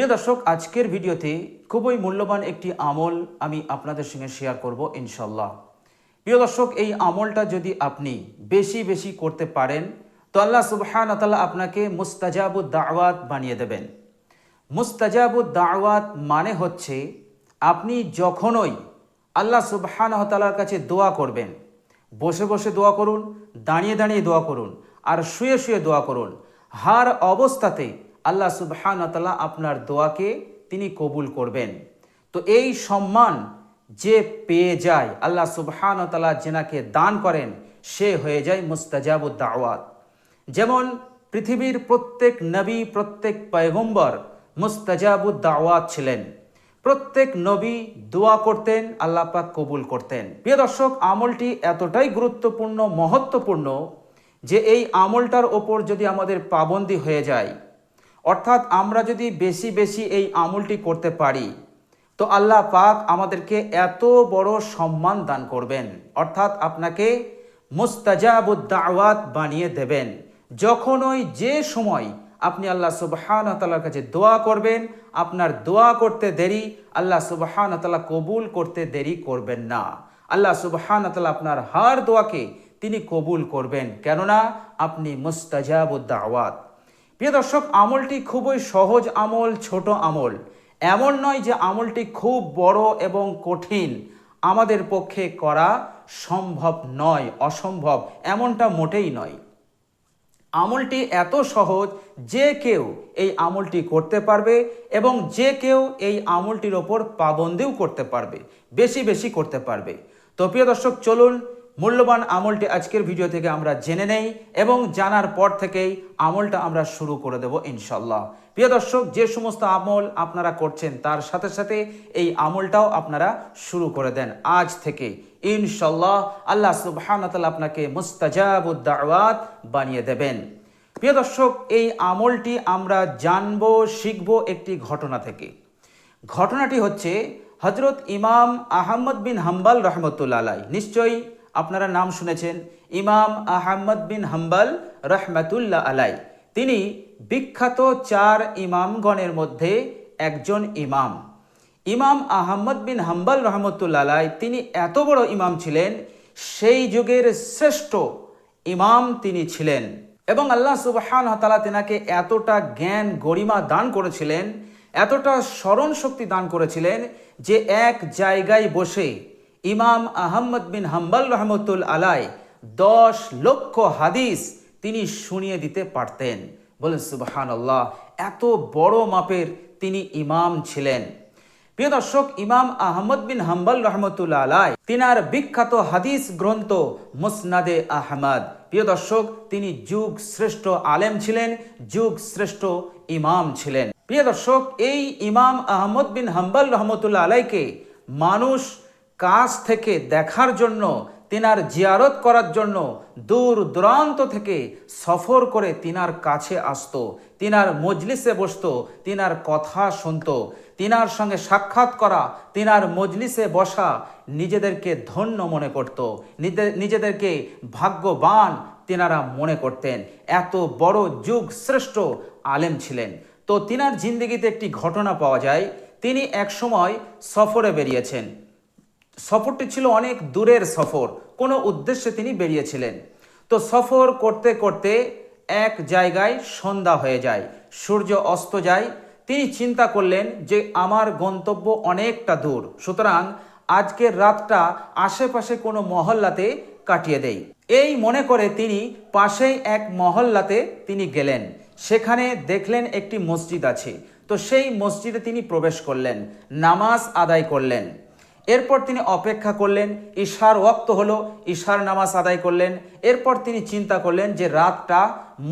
প্রিয় দর্শক, আজকের ভিডিওতে খুবই মূল্যবান একটি আমল আমি আপনাদের সঙ্গে শেয়ার করব ইনশাল্লাহ প্রিয় দর্শক, এই আমলটা যদি আপনি বেশি বেশি করতে পারেন, তো আল্লাহ সুবহান তাআলা আপনাকে মুস্তাজাবুদ দাওয়াত বানিয়ে দেবেন। মুস্তাজাবুদ দাওয়াত মানে হচ্ছে আপনি যখনই আল্লাহ সুবহান তাআলার কাছে দোয়া করবেন, বসে বসে দোয়া করুন, দাঁড়িয়ে দাঁড়িয়ে দোয়া করুন, আর শুয়ে শুয়ে দোয়া করুন, হার অবস্থাতে আল্লাহ সুবহান তাআলা আপনার দোয়াকে তিনি কবুল করবেন। তো এই সম্মান যে পেয়ে যায়, আল্লাহ সুবহান তাআলা যেনাকে দান করেন, সে হয়ে যায় মুস্তাজাবুদ দাওয়াত। যেমন পৃথিবীর প্রত্যেক নবী, প্রত্যেক পয়গম্বর মুস্তাজাবুদ দাওয়াত ছিলেন। প্রত্যেক নবী দোয়া করতেন, আল্লাহ পাক কবুল করতেন। প্রিয় দর্শক, আমলটি এতটাই গুরুত্বপূর্ণ, মহত্বপূর্ণ যে এই আমলটার ওপর যদি আমাদের পাবন্দি হয়ে যায় অর্থাৎ আমরা যদি বেশি বেশি এই আমলটি করতে পারি, তো আল্লাহ পাক আমাদেরকে এত বড় সম্মান দান করবেন। অর্থাৎ আপনাকে মুস্তাজাবুদ দাওয়াত বানিয়ে দেবেন। যখনই যে সময় আপনি আল্লাহ সুবহান তালার কাছে দোয়া করবেন, আপনার দোয়া করতে দেরি, আল্লাহ সুবহান তালা কবুল করতে দেরি করবেন না। আল্লাহ সুবহান তালা আপনার হার দোয়াকে তিনি কবুল করবেন। কেননা আপনি মুস্তাজাবুদ দাওয়াত। প্রিয় দর্শক, আমলটি খুবই সহজ আমল, ছোট আমল। এমন নয় যে আমলটি খুব বড় এবং কঠিন। আমাদের পক্ষে করা সম্ভব নয়, অসম্ভব, এমনটা মোটেই নয়। আমলটি এত সহজ যে কেউ এই আমলটি করতে পারবে এবং যে কেউ এই আমলটির ওপর পাবন্দিও করতে পারবে, বেশি বেশি করতে পারবে। তো প্রিয় দর্শক, চলুন মূল্যবান আমলটি আজকের ভিডিও থেকে আমরা জেনে নেই এবং জানার পর থেকেই আমলটা আমরা শুরু করে দেব ইনশাল্লাহ প্রিয় দর্শক, যে সমস্ত আমল আপনারা করছেন, তার সাথে সাথে এই আমলটাও আপনারা শুরু করে দেন আজ থেকে ইনশাল্লাহ আল্লাহ সুবহান আপনাকে মুস্তাজাবুদ দাওয়াত বানিয়ে দেবেন। প্রিয় দর্শক, এই আমলটি আমরা জানব, শিখব একটি ঘটনা থেকে। ঘটনাটি হচ্ছে হজরত ইমাম আহমদ বিন হাম্বাল রহমতুল্লা আলাই নিশ্চয়ই আপনারা নাম শুনেছেন। ইমাম আহমদ বিন হাম্বাল রহমতুল্লাহ আলাই তিনি বিখ্যাত চার ইমামগণের মধ্যে একজন ইমাম। ইমাম আহমদ বিন হাম্বাল রহমতুল্লা আলাই তিনি এত বড় ইমাম ছিলেন, সেই যুগের শ্রেষ্ঠ ইমাম তিনি ছিলেন। এবং আল্লাহ সুবাহান তালা তেনাকে এতটা জ্ঞান, গরিমা দান করেছিলেন, এতটা স্মরণ শক্তি দান করেছিলেন যে এক জায়গায় বসে ইমাম আহম্মদ বিন হাম্বাল রহমতুল আলাই দশ লক্ষ হাদিস তিনি শুনিয়ে দিতে পারতেন। বলেন সুবাহান আল্লাহ এত বড় মাপের তিনি ইমাম ছিলেন। প্রিয় দর্শক, ইমাম আহমদ বিন হাম্বাল রহমতুল্লা আলাই তিনার বিখ্যাত হাদিস গ্রন্থ মুসনাদে আহমদ। প্রিয় দর্শক, তিনি যুগ শ্রেষ্ঠ আলেম ছিলেন, যুগ শ্রেষ্ঠ ইমাম ছিলেন। প্রিয় দর্শক, এই ইমাম আহমদ বিন হাম্বাল রহমতুল্লা আলাইকে মানুষ কাছ থেকে দেখার জন্য, তিনার জিয়ারত করার জন্য দূর দূরান্ত থেকে সফর করে তিনার কাছে আসতো। তিনার মজলিসে বসত, তিনার কথা শুনত। তিনার সঙ্গে সাক্ষাৎ করা, তিনার মজলিসে বসা নিজেদেরকে ধন্য মনে করত। নিজেদেরকে ভাগ্যবান তিনারা মনে করতেন। এত বড় যুগ শ্রেষ্ঠ আলেম ছিলেন। তো তিনার জিন্দগিতে একটি ঘটনা পাওয়া যায়। তিনি একসময় সফরে বেরিয়েছেন। সফরটি ছিল অনেক দূরের সফর। কোনো উদ্দেশ্যে তিনি বেরিয়েছিলেন। তো সফর করতে করতে এক জায়গায় সন্ধ্যা হয়ে যায়, সূর্য অস্ত যায়। তিনি চিন্তা করলেন যে আমার গন্তব্য অনেকটা দূর, সুতরাং আজকের রাতটা আশেপাশে কোনো মহল্লাতে কাটিয়ে দেই। এই মনে করে তিনি পাশেই এক মহল্লাতে তিনি গেলেন। সেখানে দেখলেন একটি মসজিদ আছে। তো সেই মসজিদে তিনি প্রবেশ করলেন, নামাজ আদায় করলেন। এরপর তিনি অপেক্ষা করলেন, ঈশার ওক্ত হলো, ঈশার নামাজ আদায় করলেন। এরপর তিনি চিন্তা করলেন যে রাতটা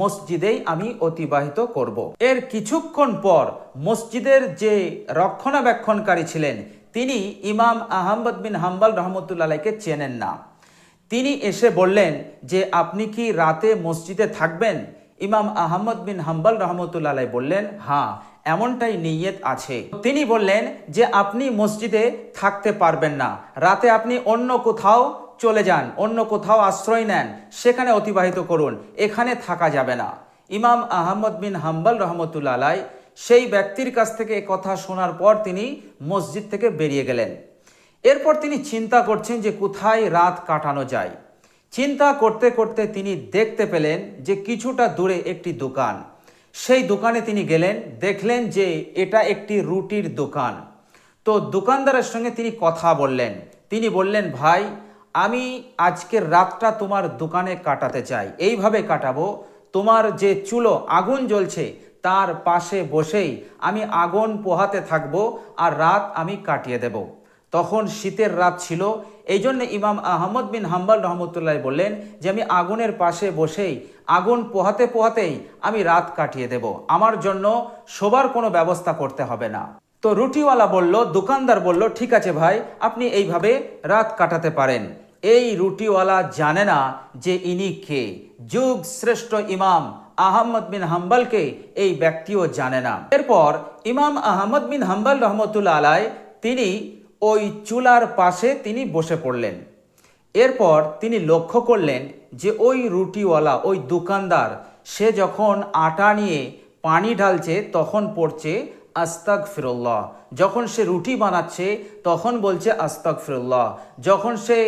মসজিদেই আমি অতিবাহিত করব। এর কিছুক্ষণ পর মসজিদের যে রক্ষণাবেক্ষণকারী ছিলেন, তিনি ইমাম আহমদ বিন হাম্বাল রহমতুল্লাহকে চেনেন না। তিনি এসে বললেন যে, আপনি কি রাতে মসজিদে থাকবেন? ইমাম আহমদ বিন হাম্বাল রহমতুল্লাহ বললেন হ্যাঁ। এমনটাই নিয়ত আছে। তিনি বললেন যে, আপনি মসজিদে থাকতে পারবেন না। রাতে আপনি অন্য কোথাও চলে যান, অন্য কোথাও আশ্রয় নেন, সেখানে অতিবাহিত করুন, এখানে থাকা যাবে না। ইমাম আহমদ বিন হাম্বাল রহমতুল্লা আলাই সেই ব্যক্তির কাছ থেকে কথা শোনার পর তিনি মসজিদ থেকে বেরিয়ে গেলেন। এরপর তিনি চিন্তা করছেন যে, কোথায় রাত কাটানো যায়। চিন্তা করতে করতে তিনি দেখতে পেলেন যে, কিছুটা দূরে একটি দোকান। সেই দোকানে তিনি গেলেন, দেখলেন যে এটা একটি রুটির দোকান। তো দোকানদারের সঙ্গে তিনি কথা বললেন। তিনি বললেন, ভাই, আমি আজকের রাতটা তোমার দোকানে কাটাতে চাই। এইভাবে কাটাবো, তোমার যে চুলো আগুন জ্বলছে, তার পাশে বসেই আমি আগুন পোহাতে থাকব আর রাত আমি কাটিয়ে দেব। তখন শীতের রাত ছিল। এই জন্য ইমাম আহমদ বিন হাম্বাল রহমতুল্লাহ বললেন যে, আমি আগুনের পাশে বসেই, আগুন পোহাতে পোহাতেই আমি রাত কাটিয়ে দেব। আমার জন্য শোবার কোনো ব্যবস্থা করতে হবে না। তো রুটিওয়ালা বলল, দোকানদার বলল, ঠিক আছে ভাই, আপনি এইভাবে রাত কাটাতে পারেন। এই রুটিওয়ালা জানে না যে ইনি কে। যুগ শ্রেষ্ঠ ইমাম আহমদ বিন হাম্বালকে এই ব্যক্তিও জানে না। এরপর ইমাম আহমদ বিন হাম্বাল রহমতুল্লা আলাই তিনি ওই চুলার পাশে তিনি বসে পড়লেন। এরপর তিনি লক্ষ্য করলেন যে ওই রুটিওয়ালা, ওই দোকানদার, সে যখন আটা নিয়ে পানি ঢালছে, তখন পড়ছে আস্তাক ফিরুল্লাহ যখন সে রুটি বানাচ্ছে, তখন বলছে আস্তাক ফিরুল্লাহ যখন সে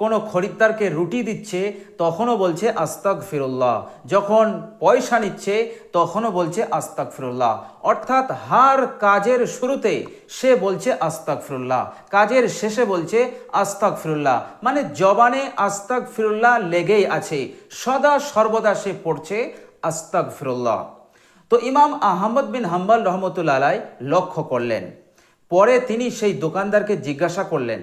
কোনো খরিদ্দারকে রুটি দিচ্ছে, তখনও বলছে আস্তাক ফিরুল্লাহ যখন পয়সা নিচ্ছে, তখনও বলছে আস্তাক ফিরুল্লাহ অর্থাৎ হার কাজের শুরুতে সে বলছে আস্তাক ফিরুল্লাহ কাজের শেষে বলছে আস্তাক ফিরুল্লাহ মানে জবানে আস্তাক ফিরুল্লাহ লেগেই আছে। সদা সর্বদা সে পড়ছে আস্তাক ফিরুল্লাহ তো ইমাম আহমদ বিন হাম্বাল রহমতুল্লা আলাই লক্ষ্য করলেন। পরে তিনি সেই দোকানদারকে জিজ্ঞাসা করলেন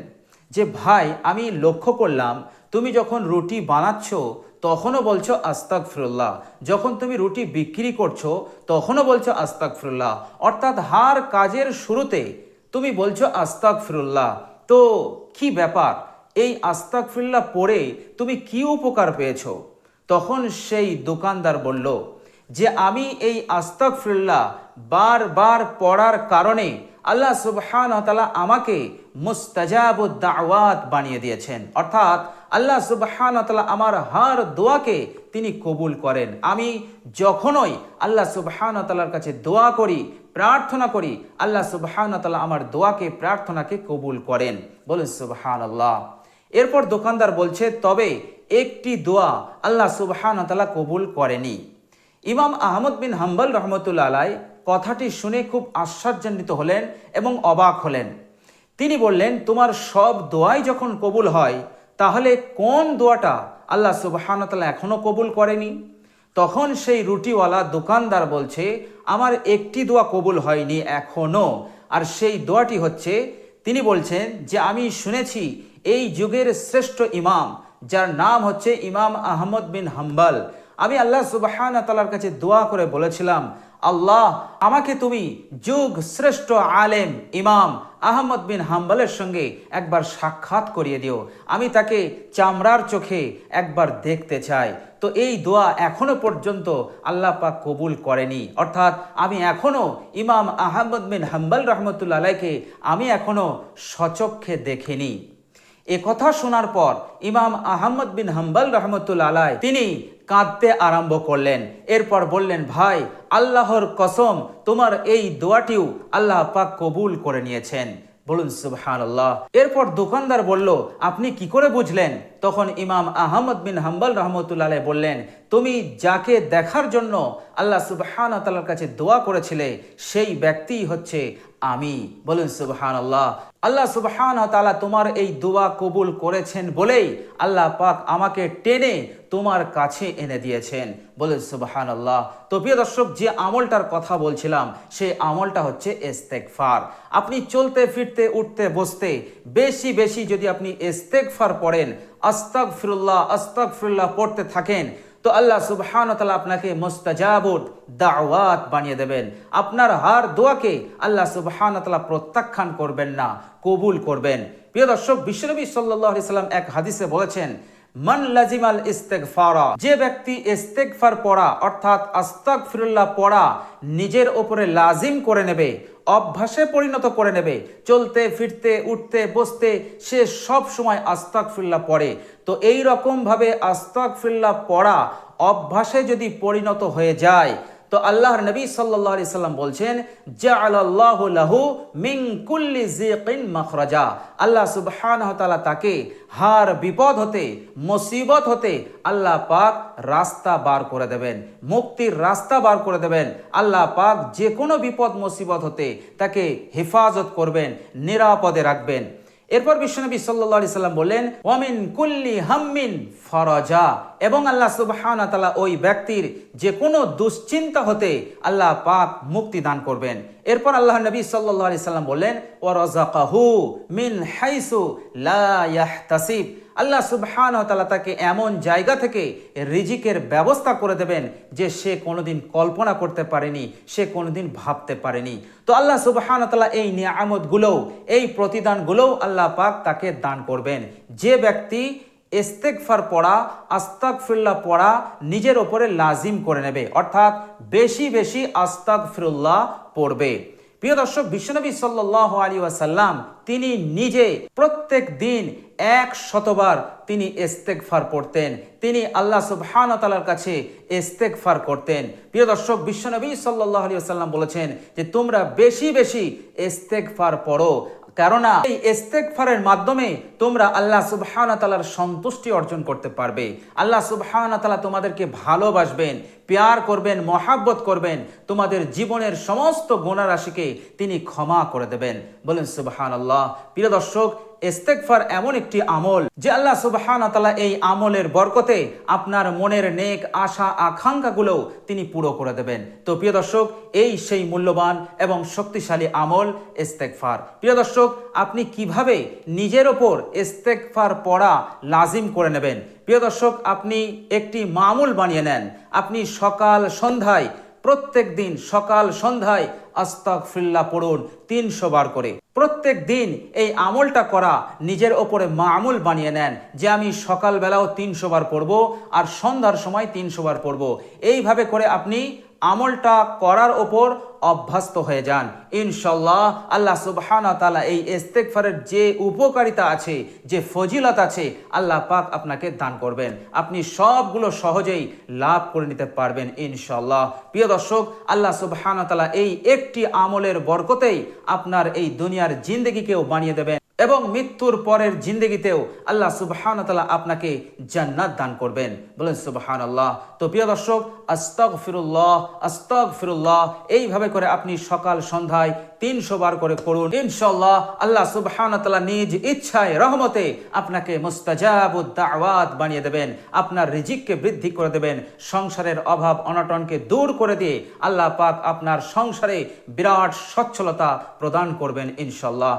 যে, ভাই, আমি লক্ষ্য করলাম, তুমি যখন রুটি বানাচ্ছ, তখনও বলছো আস্তাক ফিরুল্লাহ যখন তুমি রুটি বিক্রি করছ, তখনও বলছো আস্তাক ফিরুল্লাহ অর্থাৎ হার কাজের শুরুতে তুমি বলছো আস্তাক ফিরুল্লাহ তো, কি ব্যাপার? এই আস্তাক ফিরুল্লাহ পড়ে তুমি কি উপকার পেয়েছ? তখন সেই দোকানদার বলল, যে, আমি এই আস্তাক ফিরুল্লাহ বারবার পড়ার কারণে আল্লাহ সুবহান তালা আমাকে মুস্তাজাব দাওয়াত বানিয়ে দিয়েছেন। অর্থাৎ আল্লাহ সুবহান তালা আমার হার দোয়াকে তিনি কবুল করেন। আমি যখনই আল্লাহ সুবহান তালার কাছে দোয়া করি, প্রার্থনা করি, আল্লাহ সুবহান তালা আমার দোয়াকে, প্রার্থনাকে কবুল করেন। বলুন সুবহান আল্লাহ এরপর দোকানদার বলছে, তবে একটি দোয়া আল্লাহ সুবহান তালা কবুল করেনি। ইমাম আহমদ বিন হাম্বল রহমতুল্লা আলাই কথাটি শুনে খুব আশ্চর্যান্বিত হলেন এবং অবাক হলেন। তিনি বললেন, তোমার সব দোয়াই যখন কবুল হয়, তাহলে কোন দোয়াটা আল্লাহ সুবাহানতাল্লাহ এখনও কবুল করেনি? তখন সেই রুটিওয়ালা দোকানদার বলছে, আমার একটি দোয়া কবুল হয়নি এখনও আর সেই দোয়াটি হচ্ছে, তিনি বলছেন যে, আমি শুনেছি এই যুগের শ্রেষ্ঠ ইমাম, যার নাম হচ্ছে ইমাম আহমদ বিন হাম্বাল। আমি আল্লাহ সুবাহান তালার কাছে দোয়া করে বলেছিলাম, আল্লাহ, আমাকে তুমি যুগ শ্রেষ্ঠ আলেম, ইমাম আহমদ বিন হাম্বালের সঙ্গে একবার সাক্ষাৎ করিয়ে দিও। আমি তাকে চামড়ার চোখে একবার দেখতে চাই। তো এই দোয়া এখনও পর্যন্ত আল্লাহ পাক কবুল করেনি। অর্থাৎ আমি এখনও ইমাম আহমদ বিন হাম্বাল রহমতুল্লা আলাইকে আমি এখনও সচক্ষে দেখিনি। এ কথা শোনার পর ইমাম আহমদ বিন হাম্বাল রহমতুল্লা আলাই, তিনি কাঁদতে আরম্ভ করলেন। এরপর বললেন, ভাই, আল্লাহর কসম, তোমার এই দোয়াটিও আল্লাহ পাক কবুল করে নিয়েছেন। বলুন সুবহান আল্লাহ এরপর দোকানদার বলল, আপনি কি করে বুঝলেন? তখন ইমাম আহমদ বিন হাম্বাল রহমতুল্লাহ বললেন, তুমি যাকে দেখার জন্য আল্লাহ সুবহান তালার কাছে দোয়া করেছিলে, সেই ব্যক্তি হচ্ছে আমি বলুন সুবহান আল্লাহ আল্লাহ সুবহান তালা তোমার এই দোয়া কবুল করেছেন বলেই আল্লাহ পাক আমাকে টেনে তোমার কাছে এনে দিয়েছেন। বলে সুবহান আল্লাহ তো প্রিয় দর্শক, যে আমলটার কথা বলছিলাম, সেই আমলটা হচ্ছে ইস্তেকফার আপনি চলতে, ফিরতে, উঠতে, বসতে বেশি বেশি যদি আপনি ইস্তেকফার পড়েন আস্তাক ফিরুল্লাহ আস্তাক ফিরুল্লাহ পড়তে থাকেন তো আল্লাহ সুবহান আপনাকে মোস্তাজাবুদ দাওয়াত বানিয়ে দেবেন। আপনার হার দোয়াকে আল্লাহ সুবহান তালা প্রত্যাখ্যান করবেন না, কবুল করবেন। প্রিয় দর্শক, বিশ্বনবী সাল্লাহ সাল্লাম এক হাদিসে বলেছেন, মান লাজিমাল ইস্তেগফারা যে ব্যক্তি ইস্তেগফার পড়া, অর্থাৎ আস্তাক ফিরুল্লাহ পড়া, নিজের ওপরে লাজিম করে নেবে। অভ্যাসে পরিণত করে নেবে। চলতে, ফিরতে, উঠতে, বসতে, সে সব সময় আস্তাক ফিল্লা পড়ে। তো এই রকমভাবে আস্তাক ফিল্লা পড়া অভ্যাসে যদি পরিণত হয়ে যায় তো আল্লাহর নবী আলাইহি সাল্লাম বলছেন, জাআলাল্লাহু লাহু মিন কুল্লি যিকিন মাখরাজা। আল্লাহ সুবহানাহু ওয়া তাকে হার বিপদ হতে, মুসিবত হতে আল্লাহ পাক রাস্তা বার করে দেবেন, মুক্তির রাস্তা বার করে দেবেন। আল্লাহ পাক যে কোনো বিপদ, মুসিবত হতে তাকে হেফাজত করবেন, নিরাপদে রাখবেন। এরপর বিশ্বনবী আলাইহি সাল্লাম বললেন ওয়ামিন কুল্লি হাম্মিন ফরাজা এবং আল্লাহ সুবহানাহু তাআলা ওই ব্যক্তির যে কোনো দুশ্চিন্তা হতে আল্লাহ পাক মুক্তি দান করবেন। এরপর আল্লাহ নবী সাল্লাল্লাহু আলাইহি সাল্লাম বললেন ওয়া রাযাকাহু মিন হাইসু লা ইয়াহতাসিব। আল্লাহ সুবহান তাআলা তাকে এমন জায়গা থেকে রিজিকের ব্যবস্থা করে দেবেন যে সে কোনোদিন কল্পনা করতে পারেনি, সে কোনোদিন ভাবতে পারেনি। তো আল্লাহ সুবহানাহু তালা এই নিয়ামতগুলোও, এই প্রতিদানগুলোও আল্লাহ পাক তাকে দান করবেন। যে ব্যক্তি ইস্তেকফার পড়া, আস্তাগফিরুল্লাহ পড়া নিজের ওপরে লাজিম করে নেবে। অর্থাৎ বেশি বেশি আস্তাক ফিরুল্লাহ পড়বে। প্রিয় দর্শক, বিশ্বনবী সাল্লাহ আলী ওয়াসাল্লাম তিনি নিজে প্রত্যেক দিন এক শতবার তিনি ইস্তেকফার পড়তেন। তিনি আল্লাহ সুবহান তালার কাছে ইস্তেকফার করতেন। প্রিয় দর্শক, বিশ্বনবী সাল্লাহ আলী আসাল্লাম বলেছেন যে তোমরা বেশি বেশি ইস্তেকফার পড়ো। কেননা এই ইস্তেকফারের মাধ্যমে তোমরা আল্লাহ সুবহানা তালার সন্তুষ্টি অর্জন করতে পারবে। আল্লাহ সুবহানা তালা তোমাদেরকে ভালোবাসবেন। পেয়ার করবেন, মহাব্বত করবেন, তোমাদের জীবনের সমস্ত গুণারাশিকে তিনি ক্ষমা করে দেবেন। বলেন সুবহান আল্লাহ প্রিয় দর্শক ইস্তেকফার এমন একটি আমল যে আল্লাহ সুবহানা তালা এই আমলের বরকতে আপনার মনের নেক আশা আকাঙ্ক্ষাগুলো তিনি পুরো করে দেবেন। তো প্রিয় দর্শক, এই সেই মূল্যবান এবং শক্তিশালী আমল ইস্তেকফার প্রিয় দর্শক, আপনি কীভাবে নিজের ওপর ইস্তেকফার পড়া লাজিম করে নেবেন? প্রিয় দর্শক, আপনি একটি মামুল বানিয়ে নেন। আপনি সকাল সন্ধ্যায়, প্রত্যেক দিন সকাল সন্ধ্যায় আস্তাক ফিল্লা পড়ুন তিনশো বার করে। প্রত্যেক দিন এই আমলটা করা নিজের ওপরে মামুল বানিয়ে নেন যে আমি সকালবেলাও তিনশো বার পড়ব আর সন্ধ্যার সময় তিনশো বার পড়ব। এইভাবে করে আপনি আমলটা করার ওপর অভ্যস্ত হয়ে যান। ইনশাল্লাহ আল্লাহ সুবহানা তালা এই ইস্তেকফারের যে উপকারিতা আছে, যে ফজিলত আছে, আল্লাহ পাক আপনাকে দান করবেন। আপনি সবগুলো সহজেই লাভ করে নিতে পারবেন ইনশাল্লাহ প্রিয় দর্শক, আল্লাহ সুবহানা তালা এই একটি আমলের বরকতেই আপনার এই দুনিয়ার জিন্দগিকেও বানিয়ে দেবেন। এবং মৃত্যুর পরের জিন্দগিতেও আল্লাহ সুবহান তালা আপনাকে জান্নাত দান করবেন। বলেন সুবহান আল্লাহ তো প্রিয় দর্শক আস্তক ফিরুল্লাহ আস্তক ফিরুল্লাহ এইভাবে করে আপনি সকাল সন্ধ্যায় তিনশো বার করে করুন ইনশাল্লাহ আল্লাহ সুবহান তালা নিজ ইচ্ছায়, রহমতে আপনাকে মুস্তাজাব দাওয়াত বানিয়ে দেবেন। আপনার রিজিককে বৃদ্ধি করে দেবেন। সংসারের অভাব, অনটনকে দূর করে দিয়ে আল্লাহ পাক আপনার সংসারে বিরাট সচ্ছলতা প্রদান করবেন ইনশাল্লাহ